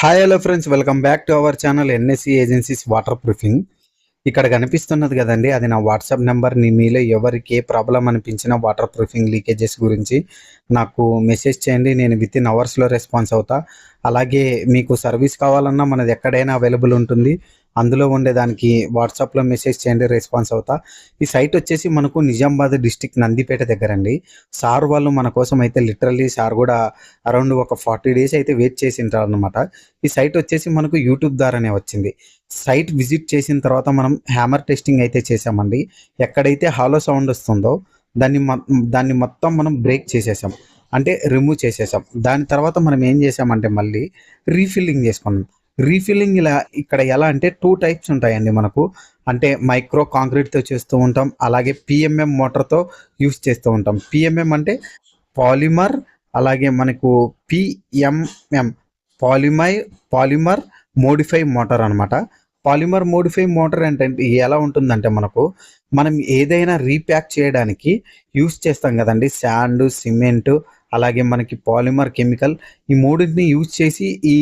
Hi hello friends welcome back to our channel NSC agencies waterproofing ఇక్కడ కనిపిస్తున్నది కదండి అది నా వాట్సాప్ నెంబర్ నీ మీలో ఎవరికి ఏ ప్రాబ్లం అనిపించిన వాటర్ ప్రూఫింగ్ లీకేజెస్ గురించి నాకు మెసేజ్ చేయండి. నేను విత్ ఇన్ అవర్స్లో రెస్పాన్స్ అవుతా. అలాగే మీకు సర్వీస్ కావాలన్నా మనది ఎక్కడైనా అవైలబుల్ ఉంటుంది. అందులో ఉండేదానికి వాట్సాప్లో మెసేజ్ చేయండి రెస్పాన్స్ అవుతా. ఈ సైట్ వచ్చేసి మనకు నిజామాబాద్ డిస్టిక్ నందిపేట దగ్గర అండి సార్ వాళ్ళు మన కోసం అయితే లిటరల్లీ సార్ కూడా అరౌండ్ ఒక ఫార్టీ డేస్ అయితే వెయిట్ చేసి ఉంటారు అనమాట ఈ సైట్ వచ్చేసి మనకు యూట్యూబ్ ద్వారానే వచ్చింది. సైట్ విజిట్ చేసిన తర్వాత మనం హ్యామర్ టెస్టింగ్ అయితే చేసామండి. ఎక్కడైతే హాలో సౌండ్ వస్తుందో దాన్ని మ- దాన్ని మొత్తం మనం బ్రేక్ చేసేసాం. అంటే రిమూవ్ చేసేసాం. దాని తర్వాత మనం ఏం చేసామంటే మళ్ళీ రీఫిల్లింగ్ చేసుకున్నాం. రీఫిల్లింగ్ ఇలా ఇక్కడ ఎలా అంటే టూ టైప్స్ ఉంటాయండి మనకు. అంటే మైక్రో కాంక్రీట్తో చేస్తూ ఉంటాం అలాగే పిఎంఎం మోటార్తో యూస్ చేస్తూ ఉంటాం. పిఎంఎం అంటే పాలిమర్ అలాగే మనకు PMM poly polymer modify mortar అనమాట పాలిమర్ మోడిఫై మోటార్ ఏంటంటే ఎలా ఉంటుందంటే మనకు మనం ఏదైనా రీప్యాక్ చేయడానికి యూస్ చేస్తాం కదండి. శాండ్ సిమెంట్ అలాగే మనకి పాలిమర్ కెమికల్ ఈ మూడింటిని యూజ్ చేసి ఈ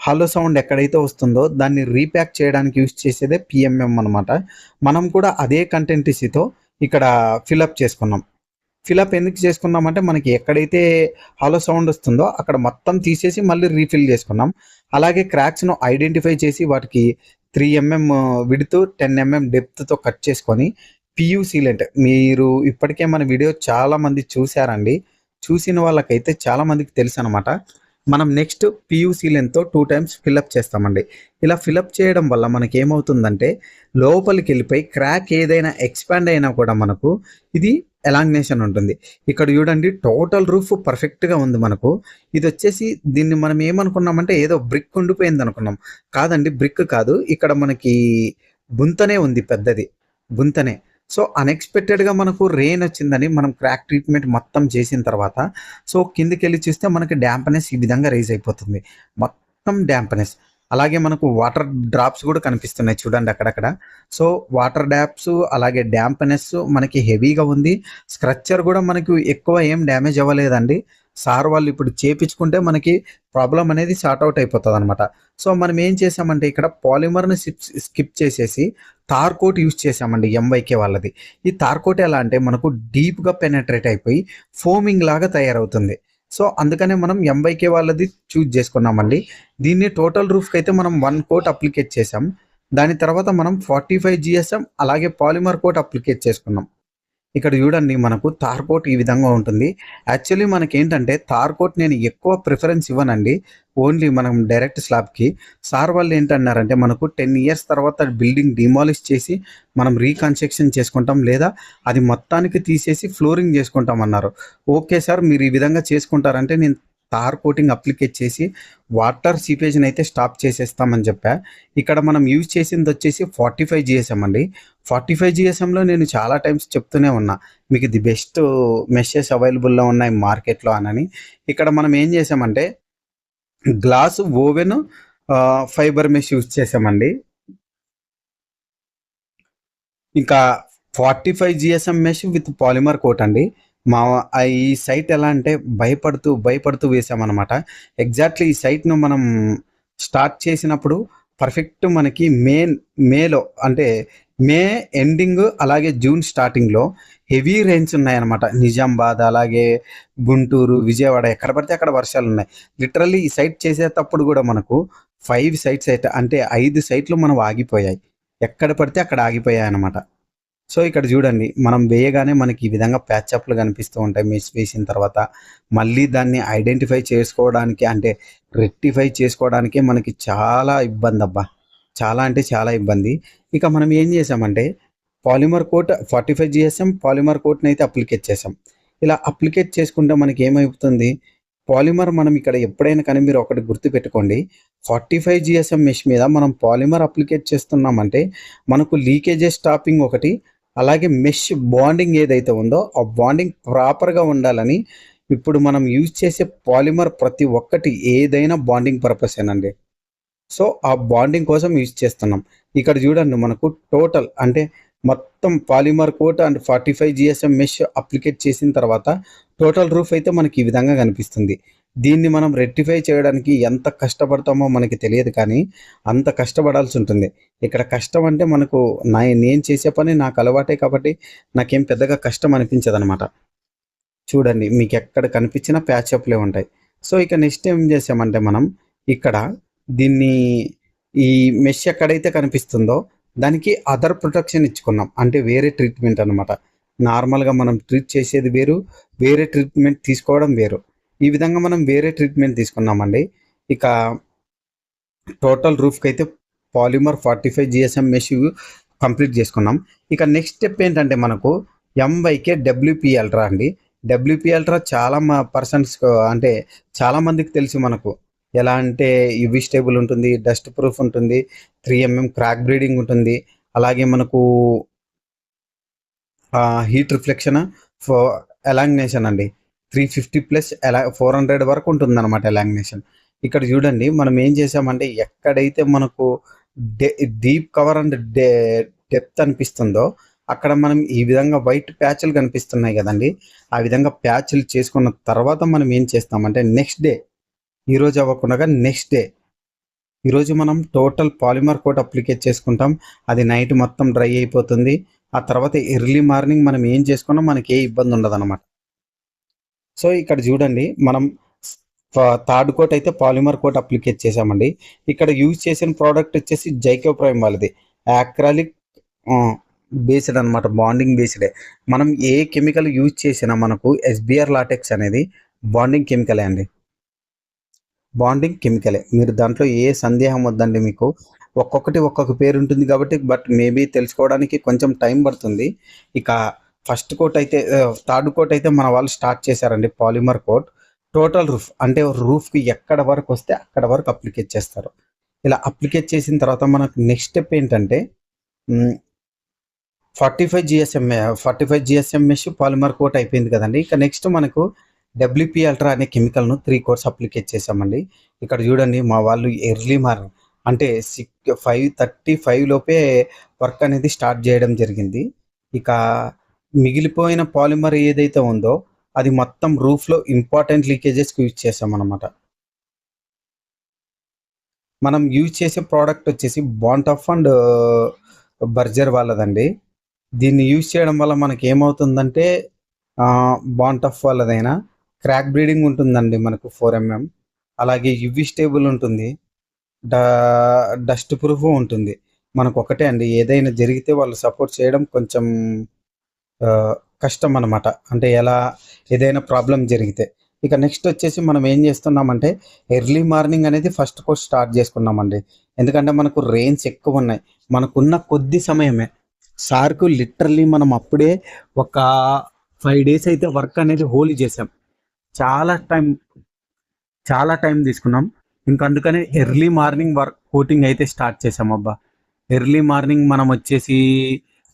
హలో సౌండ్ ఎక్కడైతే వస్తుందో దాన్ని రీప్యాక్ చేయడానికి యూజ్ చేసేదే పిఎంఎం అనమాట మనం కూడా అదే కంటెంటిసితో ఇక్కడ ఫిలప్ చేసుకున్నాం. ఫిలప్ ఎందుకు చేసుకున్నామంటే మనకి ఎక్కడైతే హలో సౌండ్ వస్తుందో అక్కడ మొత్తం తీసేసి మళ్ళీ రీఫిల్ చేసుకున్నాం. అలాగే క్రాక్స్ను ఐడెంటిఫై చేసి వాటికి త్రీ ఎంఎం విడుతూ టెన్ ఎంఎం డెప్త్తో కట్ చేసుకొని పియూ సీలెంట్ మీరు ఇప్పటికే మన వీడియో చాలామంది చూశారండి. చూసిన వాళ్ళకైతే చాలామందికి తెలుసు అనమాట మనం నెక్స్ట్ పియూసీ సీలెన్తో టూ టైమ్స్ ఫిలప్ చేస్తామండి. ఇలా ఫిలప్ చేయడం వల్ల మనకి ఏమవుతుందంటే లోపలికి వెళ్ళిపోయి క్రాక్ ఏదైనా ఎక్స్పాండ్ అయినా కూడా మనకు ఇది ఎలాంగ్నేషన్ ఉంటుంది. ఇక్కడ చూడండి టోటల్ రూఫ్ పర్ఫెక్ట్గా ఉంది మనకు. ఇది వచ్చేసి దీన్ని మనం ఏమనుకున్నామంటే ఏదో బ్రిక్ ఉండిపోయింది అనుకున్నాం. కాదండి బ్రిక్ కాదు. ఇక్కడ మనకి గుంతనే ఉంది పెద్దది. గుంతనే సో అన్ఎక్స్పెక్టెడ్గా మనకు రెయిన్ వచ్చిందని మనం క్రాక్ ట్రీట్మెంట్ మొత్తం చేసిన తర్వాత సో కిందికి వెళ్ళి చూస్తే మనకి డ్యాంపనెస్ ఈ విధంగా రైజ్ అయిపోతుంది. మొత్తం డ్యాంపనెస్ అలాగే మనకు వాటర్ డ్రాప్స్ కూడా కనిపిస్తున్నాయి చూడండి అక్కడక్కడ. సో వాటర్ డ్యాప్స్ అలాగే డ్యాంపనెస్ మనకి హెవీగా ఉంది. స్క్రచ్చర్ కూడా మనకు ఎక్కువ ఏం డ్యామేజ్ అవ్వలేదండి. సార్ వాళ్ళు ఇప్పుడు చేపించుకుంటే మనకి ప్రాబ్లం అనేది సార్ట్ అవుట్ అయిపోతుంది అనమాట సో మనం ఏం చేసామంటే ఇక్కడ పాలిమర్ని స్కిప్ చేసేసి తార్కోట్ యూజ్ చేసామండి ఎంవైకే వాళ్ళది. ఈ తార్కోట్ ఎలా అంటే మనకు డీప్గా పెనట్రేట్ అయిపోయి ఫోమింగ్ లాగా తయారవుతుంది. సో అందుకనే మనం ఎంవైకే వాళ్ళది చూజ్ చేసుకున్నామండి దీన్ని టోటల్ రూఫ్కి అయితే మనం వన్ కోట్ అప్లికేట్ చేసాం దాని తర్వాత మనం ఫార్టీ ఫైవ్ జిఎస్ఎం అలాగే పాలిమర్ కోట్ అప్లికేట్ చేసుకున్నాం. ఇక్కడ చూడండి మనకు తార్కోట్ ఈ విధంగా ఉంటుంది. యాక్చువల్లీ మనకి ఏంటంటే తార్ నేను ఎక్కువ ప్రిఫరెన్స్ ఇవ్వనండి. ఓన్లీ మనం డైరెక్ట్ స్లాబ్కి. సార్ వాళ్ళు ఏంటన్నారంటే మనకు టెన్ ఇయర్స్ తర్వాత బిల్డింగ్ డిమాలిష్ చేసి మనం రీకన్స్ట్రక్షన్ చేసుకుంటాం లేదా అది మొత్తానికి తీసేసి ఫ్లోరింగ్ చేసుకుంటాం అన్నారు ఓకే సార్ మీరు ఈ విధంగా చేసుకుంటారంటే నేను తార్ కోటింగ్ అప్లికేట్ చేసి వాటర్ సీపేజ్ని అయితే స్టాప్ చేసేస్తామని చెప్పా. ఇక్కడ మనం యూజ్ చేసింది వచ్చేసి ఫార్టీ ఫైవ్ జిఎస్ఎం అండి. ఫార్టీ ఫైవ్ జిఎస్ఎంలో నేను చాలా టైమ్స్ చెప్తూనే ఉన్నా. మీకు ది బెస్ట్ మెషెస్ అవైలబుల్లో ఉన్నాయి మార్కెట్లో అనని. ఇక్కడ మనం ఏం చేసామంటే glass woven fibre mesh use చేసామండి. ఇంకా forty five GSM mesh with polymer coat అండి. మా ఈ సైట్ ఎలా అంటే భయపడుతూ భయపడుతూ వేసామన్నమాట. ఎగ్జాక్ట్లీ ఈ సైట్ను మనం స్టార్ట్ చేసినప్పుడు పర్ఫెక్ట్ మనకి మే మేలో అంటే మే ఎండింగ్ అలాగే జూన్ స్టార్టింగ్లో హెవీ రెయిన్స్ ఉన్నాయన్నమాట. నిజామాబాద్ అలాగే గుంటూరు విజయవాడ ఎక్కడ పడితే అక్కడ వర్షాలు ఉన్నాయి. లిటరల్లీ ఈ సైట్ చేసేటప్పుడు కూడా మనకు ఫైవ్ సైట్స్ అయితే అంటే ఐదు సైట్లు మనం ఆగిపోయాయి. ఎక్కడ పడితే అక్కడ ఆగిపోయాయి అన్నమాట సో ఇక్కడ చూడండి మనం వేయగానే మనకి ఈ విధంగా ప్యాచప్లు కనిపిస్తూ ఉంటాయి. మిస్ వేసిన తర్వాత మళ్ళీ దాన్ని ఐడెంటిఫై చేసుకోవడానికి అంటే రెక్టిఫై చేసుకోవడానికి మనకి చాలా ఇబ్బంది అబ్బా చాలా అంటే చాలా ఇబ్బంది. ఇక మనం ఏం చేసామంటే polymer coat forty five GSM polymer కోట్ని అయితే అప్లికేట్ చేసాం. ఇలా అప్లికేట్ చేసుకుంటే మనకి ఏమైపోతుంది పాలిమర్ మనం ఇక్కడ ఎప్పుడైనా కానీ మీరు ఒకటి గుర్తుపెట్టుకోండి. ఫార్టీ ఫైవ్ జిఎస్ఎం మెష్ మీద మనం పాలిమర్ అప్లికేట్ చేస్తున్నామంటే మనకు లీకేజెస్ స్టాపింగ్ ఒకటి అలాగే మెష్ బాండింగ్ ఏదైతే ఉందో ఆ బాండింగ్ ప్రాపర్గా ఉండాలని ఇప్పుడు మనం యూజ్ చేసే పాలిమర్ ప్రతి ఒక్కటి ఏదైనా బాండింగ్ పర్పస్ ఏనండి. సో ఆ బాండింగ్ కోసం యూజ్ చేస్తున్నాం. ఇక్కడ చూడండి మనకు టోటల్ అంటే మొత్తం polymer coat and forty five GSM mesh applicate చేసిన తర్వాత టోటల్ రూఫ్ అయితే మనకి ఈ విధంగా కనిపిస్తుంది. దీన్ని మనం రెక్టిఫై చేయడానికి ఎంత కష్టపడతామో మనకి తెలియదు కానీ అంత కష్టపడాల్సి ఉంటుంది. ఇక్కడ కష్టం అంటే మనకు నా నేను చేసే పని నాకు అలవాటే కాబట్టి నాకేం పెద్దగా కష్టం అనిపించదు అనమాట చూడండి మీకు ఎక్కడ కనిపించిన ప్యాచప్లే ఉంటాయి. సో ఇక నెక్స్ట్ ఏం చేసామంటే మనం ఇక్కడ దీన్ని ఈ మెష్ ఎక్కడైతే కనిపిస్తుందో దానికి అదర్ ప్రొటెక్షన్ ఇచ్చుకున్నాం. అంటే వేరే ట్రీట్మెంట్ అనమాట నార్మల్గా మనం ట్రీట్ చేసేది వేరు వేరే ట్రీట్మెంట్ తీసుకోవడం వేరు. ఈ విధంగా మనం వేరే ట్రీట్మెంట్ తీసుకున్నామండి. ఇక టోటల్ రూఫ్కి అయితే polymer forty five GSM mesh complete చేసుకున్నాం. ఇక నెక్స్ట్ స్టెప్ ఏంటంటే మనకు ఎంవైకే డబ్ల్యూపీ అల్ట్రా అండి. డబ్ల్యూపీ అల్ట్రా చాలా మా పర్సన్స్ అంటే చాలా మందికి తెలుసు మనకు ఎలా అంటే యువి స్టేబుల్ ఉంటుంది డస్ట్ ప్రూఫ్ ఉంటుంది త్రీ ఎంఎం క్రాక్ బ్రీడింగ్ ఉంటుంది అలాగే మనకు హీట్ రిఫ్లెక్షన్ ఫో ఎలాంగ్నేషన్ అండి. త్రీ ఫిఫ్టీ ప్లస్ ఎలా ఫోర్ హండ్రెడ్ వరకు ఉంటుంది అనమాట ఇక్కడ చూడండి మనం ఏం చేసామంటే ఎక్కడైతే మనకు డీప్ కవర్ అండ్ డెప్త్ అనిపిస్తుందో అక్కడ మనం ఈ విధంగా వైట్ ప్యాచ్లు కనిపిస్తున్నాయి కదండి. ఆ విధంగా ప్యాచ్లు చేసుకున్న తర్వాత మనం ఏం చేస్తామంటే నెక్స్ట్ డే ఈరోజు అవ్వకుండా నెక్స్ట్ డే ఈరోజు మనం టోటల్ పాలిమర్ కోట్ అప్లికేట్ చేసుకుంటాం. అది నైట్ మొత్తం డ్రై అయిపోతుంది. ఆ తర్వాత ఎర్లీ మార్నింగ్ మనం ఏం చేసుకున్నా? మనకి ఏ ఇబ్బంది ఉండదు అనమాట సో ఇక్కడ చూడండి మనం థర్డ్ కోట్ అయితే పాలిమర్ కోట్ అప్లికేట్ చేసామండి ఇక్కడ యూజ్ చేసిన ప్రోడక్ట్ వచ్చేసి జైకో ప్రైమ్ వాళ్ళది. యాక్రాలిక్ బేస్డ్ అనమాట బాండింగ్ బేస్డే. మనం ఏ కెమికల్ యూజ్ చేసినా మనకు ఎస్బిఆర్ లాటెక్స్ అనేది బాండింగ్ కెమికలే అండి. బాండింగ్ కెమికలే. మీరు దాంట్లో ఏ సందేహం వద్దండి మీకు. ఒక్కొక్కటి ఒక్కొక్క పేరు ఉంటుంది కాబట్టి బట్ మేబీ తెలుసుకోవడానికి కొంచెం టైం పడుతుంది. ఇక ఫస్ట్ కోట్ అయితే థర్డ్ కోట్ అయితే మన వాళ్ళు స్టార్ట్ చేశారండి పాలిమర్ కోట్. టోటల్ రూఫ్ అంటే రూఫ్కి ఎక్కడ వరకు వస్తే అక్కడ వరకు అప్లికేట్ చేస్తారు. ఇలా అప్లికేట్ చేసిన తర్వాత మనకు నెక్స్ట్ స్టెప్ ఏంటంటే forty five GSMA forty five GSMs polymer coat అయిపోయింది కదండి. ఇక నెక్స్ట్ మనకు డబ్ల్యూపీ అల్ట్రా అనే కెమికల్ను త్రీ కోర్స్ అప్లికేట్ చేసామండి ఇక్కడ చూడండి మా వాళ్ళు ఎర్లీ మార్నింగ్ అంటే సిక్ ఫైవ్ థర్టీ ఫైవ్ లోపే వర్క్ అనేది స్టార్ట్ చేయడం జరిగింది. ఇక మిగిలిపోయిన పాలిమర్ ఏదైతే ఉందో అది మొత్తం రూఫ్లో ఇంపార్టెంట్ లీకేజెస్కి యూజ్ చేసాం అనమాట మనం యూజ్ చేసే ప్రోడక్ట్ వచ్చేసి బాంటాఫ్ అండ్ బర్జర్ వాళ్ళదండి. దీన్ని యూజ్ చేయడం వల్ల మనకి ఏమవుతుందంటే బాంటఫ్ వాళ్ళదైనా క్రాక్ బ్రీడింగ్ ఉంటుందండి మనకు ఫోర్ ఎంఎం. అలాగే యువి స్టేబుల్ ఉంటుంది. డస్ట్ ప్రూఫ్ ఉంటుంది. మనకు ఒకటే అండి. ఏదైనా జరిగితే వాళ్ళు సపోర్ట్ చేయడం కొంచెం కష్టం అనమాట అంటే ఎలా ఏదైనా ప్రాబ్లం జరిగితే. ఇక నెక్స్ట్ వచ్చేసి మనం ఏం చేస్తున్నామంటే ఎర్లీ మార్నింగ్ అనేది ఫస్ట్ కోర్స్ స్టార్ట్ చేసుకున్నామండి. ఎందుకంటే మనకు రెయిన్స్ ఎక్కువ ఉన్నాయి. మనకున్న కొద్ది సమయమే. సార్కు లిటరలీ మనం అప్పుడే ఒక ఫైవ్ డేస్ అయితే వర్క్ అనేది హోలీ చేసాం చాలా టైం చాలా టైం తీసుకున్నాం. ఇంకా అందుకని ఎర్లీ మార్నింగ్ వర్క్ కోటింగ్ అయితే స్టార్ట్ చేసాం అబ్బా. ఎర్లీ మార్నింగ్ మనం వచ్చేసి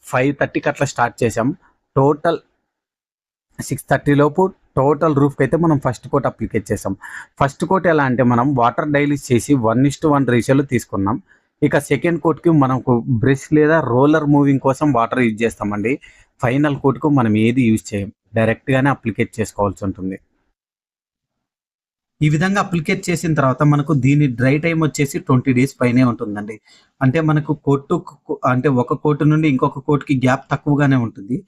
ఫైవ్ థర్టీకి అట్లా స్టార్ట్ చేసాం టోటల్ సిక్స్ థర్టీ లోపు టోటల్ రూఫ్కి అయితే మనం ఫస్ట్ కోట్ అప్లికేట్ చేసాం. ఫస్ట్ కోట్ ఎలా అంటే మనం వాటర్ డైలీస్ చేసి వన్ ఇస్ టు వన్ రేషియోలో తీసుకున్నాం. ఇక సెకండ్ కోట్కి మనకు బ్రష్ లేదా రోలర్ మూవింగ్ కోసం వాటర్ యూజ్ చేస్తామండి. ఫైనల్ కోట్కు మనం ఏది యూజ్ చేయం డైరెక్ట్గానే అప్లికేట్ చేసుకోవాల్సి ఉంటుంది. ఈ విధంగా అప్లికేట్ చేసిన తర్వాత మనకు దీని డ్రై టైం వచ్చేసి ట్వంటీ డేస్ పైనే ఉంటుందండి. అంటే మనకు కోటు అంటే ఒక కోటు నుండి ఇంకొక కోటుకి గ్యాప్ తక్కువగానే ఉంటుంది.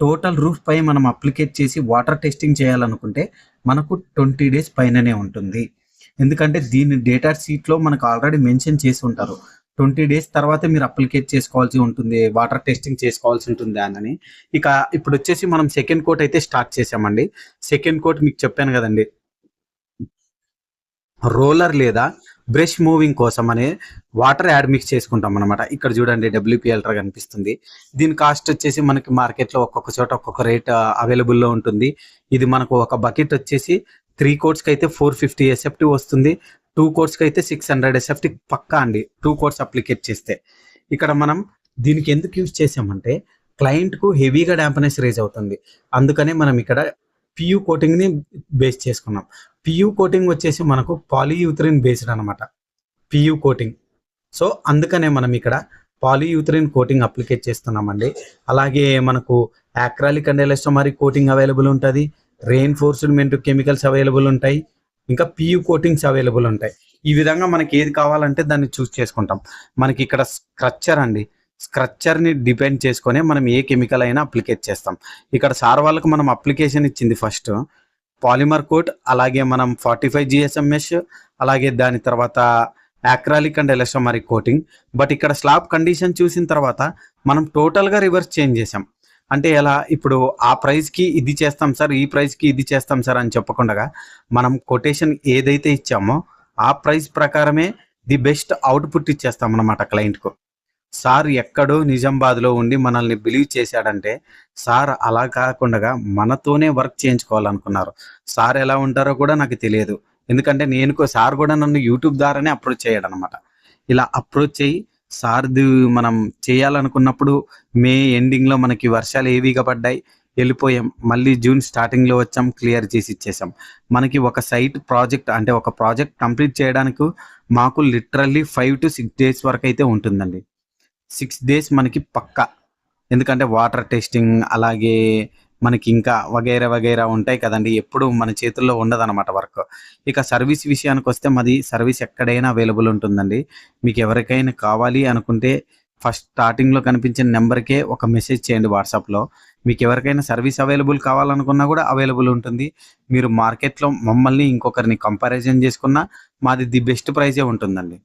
టోటల్ రూఫ్ పై మనం అప్లికేట్ చేసి వాటర్ టెస్టింగ్ చేయాలనుకుంటే మనకు ట్వంటీ డేస్ పైననే ఉంటుంది. ఎందుకంటే దీని డేటా షీట్లో మనకు ఆల్రెడీ మెన్షన్ చేసి ఉంటారు. ట్వంటీ డేస్ తర్వాత మీరు అప్లికేట్ చేసుకోవాల్సి ఉంటుంది వాటర్ టెస్టింగ్ చేసుకోవాల్సి ఉంటుంది అని. ఇక ఇప్పుడు వచ్చేసి మనం సెకండ్ కోట్ అయితే స్టార్ట్ చేసామండి సెకండ్ కోట్ మీకు చెప్పాను కదండి. రోలర్ లేదా బ్రష్ మూవింగ్ కోసం అనే వాటర్ యాడ్ మిక్స్ చేసుకుంటాం అనమాట ఇక్కడ చూడండి డబ్ల్యూపీఎల్టర్ కనిపిస్తుంది. దీని కాస్ట్ వచ్చేసి మనకి మార్కెట్లో ఒక్కొక్క చోట ఒక్కొక్క రేట్ అవైలబుల్లో ఉంటుంది. ఇది మనకు ఒక బకెట్ వచ్చేసి త్రీ కోట్స్కి అయితే ఫోర్ ఫిఫ్టీ ఎస్ఎఫ్టీ వస్తుంది. టూ కోర్స్కి అయితే సిక్స్ హండ్రెడ్ ఎస్ఎఫ్టీ పక్కా అండి. టూ కోర్స్ అప్లికేట్ చేస్తే. ఇక్కడ మనం దీనికి ఎందుకు యూజ్ చేసామంటే క్లయింట్కు హెవీగా డ్యాంపనెస్ రేజ్ అవుతుంది. అందుకనే మనం ఇక్కడ పియూ కోటింగ్ని బేస్ చేసుకున్నాం. పియూ కోటింగ్ వచ్చేసి మనకు పాలియూథరిన్ బేస్డ్ అనమాట పియూ కోటింగ్ సో అందుకనే మనం ఇక్కడ పాలియూథరిన్ కోటింగ్ అప్లికేట్ చేస్తున్నామండి. అలాగే మనకు acrylic and elastomeric coating available ఉంటుంది. రెయిన్ఫోర్స్మెంట్ కెమికల్స్ అవైలబుల్ ఉంటాయి. ఇంకా పియూ కోటింగ్స్ అవైలబుల్ ఉంటాయి. ఈ విధంగా మనకి ఏది కావాలంటే దాన్ని చూస్ చేసుకుంటాం. మనకి ఇక్కడ స్క్రచ్చర్ అండి. స్క్రక్చర్ని డిపెండ్ చేసుకొని మనం ఏ కెమికల్ అయినా అప్లికేట్ చేస్తాం. ఇక్కడ సార్ వాళ్ళకి మనం అప్లికేషన్ ఇచ్చింది ఫస్ట్. పాలిమర్ కోట్ అలాగే మనం ఫార్టీ ఫైవ్ జిఎస్ఎంఎస్ అలాగే దాని తర్వాత acrylic and elastomeric coating. But ఇక్కడ స్లాబ్ కండిషన్ చూసిన తర్వాత మనం టోటల్గా రివర్స్ చేంజ్ చేసాం అంటే ఎలా? ఇప్పుడు ఆ ప్రైస్కి ఇది చేస్తాం సార్ ఈ ప్రైస్కి ఇది చేస్తాం సార్ అని చెప్పకుండా మనం కొటేషన్ ఏదైతే ఇచ్చామో ఆ ప్రైస్ ప్రకారమే ది బెస్ట్ అవుట్పుట్ ఇచ్చేస్తాం అన్నమాట క్లయింట్కు సార్ ఎక్కడో నిజామాబాద్లో ఉండి మనల్ని బిలీవ్ చేశాడంటే సార్ అలా కాకుండా మనతోనే వర్క్ చేయించుకోవాలనుకున్నారు. సార్ ఎలా ఉంటారో కూడా నాకు తెలియదు. ఎందుకంటే నేను సార్ కూడా నన్ను యూట్యూబ్ ద్వారానే అప్రోచ్ చేయడం అనమాట ఇలా అప్రోచ్ చేయి సార్ది మనం చేయాలనుకున్నప్పుడు మే ఎండింగ్లో మనకి వర్షాలు ఏవిగా పడ్డాయి. వెళ్ళిపోయాం. మళ్ళీ జూన్ స్టార్టింగ్లో వచ్చాం. క్లియర్ చేసి ఇచ్చేసాం. మనకి ఒక సైట్ ప్రాజెక్ట్ అంటే ఒక ప్రాజెక్ట్ కంప్లీట్ చేయడానికి మాకు literally five to six days వరకు అయితే ఉంటుందండి. సిక్స్ డేస్ మనకి పక్కా. ఎందుకంటే వాటర్ టెస్టింగ్ అలాగే మనకి ఇంకా వగైరా వగైరా ఉంటాయి కదండి. ఎప్పుడు మన చేతుల్లో ఉండదన్నమాట వర్క్. ఇక సర్వీస్ విషయానికి వస్తే మాది సర్వీస్ ఎక్కడైనా అవైలబుల్ ఉంటుందండి. మీకు ఎవరికైనా కావాలి అనుకుంటే ఫస్ట్ స్టార్టింగ్లో కనిపించిన నెంబర్కే ఒక మెసేజ్ చేయండి వాట్సాప్లో. మీకు ఎవరికైనా సర్వీస్ అవైలబుల్ కావాలనుకున్నా కూడా అవైలబుల్ ఉంటుంది. మీరు మార్కెట్లో మమ్మల్ని ఇంకొకరిని కంపారిజన్ చేసుకున్నా మాది ది బెస్ట్ ప్రైజే ఉంటుందండి.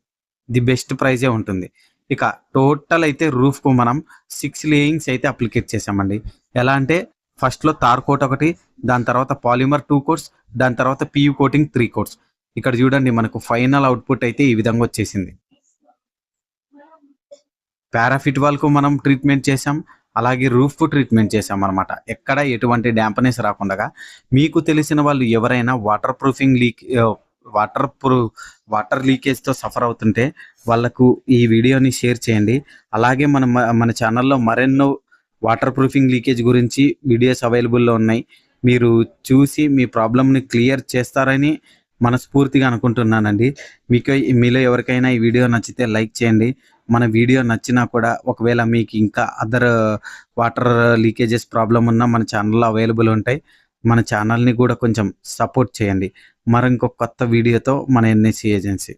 ది బెస్ట్ ప్రైజే ఉంటుంది. ఇక టోటల్ అయితే రూఫ్కు మనం సిక్స్ లేయింగ్స్ అయితే అప్లికేట్ చేసామండి ఎలా అంటే ఫస్ట్లో తార్ కోట్ ఒకటి దాని తర్వాత పాలిమర్ టూ కోట్స్ దాని తర్వాత పియు కోటింగ్ త్రీ కోట్స్ ఇక్కడ చూడండి మనకు ఫైనల్ అవుట్పుట్ అయితే ఈ విధంగా వచ్చేసింది. పారాఫిట్ వాల్కు మనం ట్రీట్మెంట్ చేసాం అలాగే రూఫ్ ట్రీట్మెంట్ చేసాం అనమాట ఎక్కడ ఎటువంటి డ్యాంపనెస్ రాకుండా మీకు తెలిసిన వాళ్ళు ఎవరైనా వాటర్ ప్రూఫింగ్ లీక్ వాటర్ ప్రూ వాటర్ లీకేజ్తో సఫర్ అవుతుంటే వాళ్ళకు ఈ వీడియోని షేర్ చేయండి. అలాగే మన మన ఛానల్లో మరెన్నో వాటర్ ప్రూఫింగ్ లీకేజ్ గురించి వీడియోస్ అవైలబుల్లో ఉన్నాయి. మీరు చూసి మీ ప్రాబ్లమ్ని క్లియర్ చేస్తారని మనస్ఫూర్తిగా అనుకుంటున్నానండి. మీకు మీలో ఎవరికైనా ఈ వీడియో నచ్చితే లైక్ చేయండి. మన వీడియో నచ్చినా కూడా ఒకవేళ మీకు ఇంకా అదర్ వాటర్ లీకేజెస్ ప్రాబ్లం ఉన్నా మన ఛానల్లో అవైలబుల్ ఉంటాయి. మన ఛానల్ని కూడా కొంచెం సపోర్ట్ చేయండి. మరి ఇంకొక కొత్త వీడియోతో మన ఎన్ఎస్సి ఏజెన్సీ.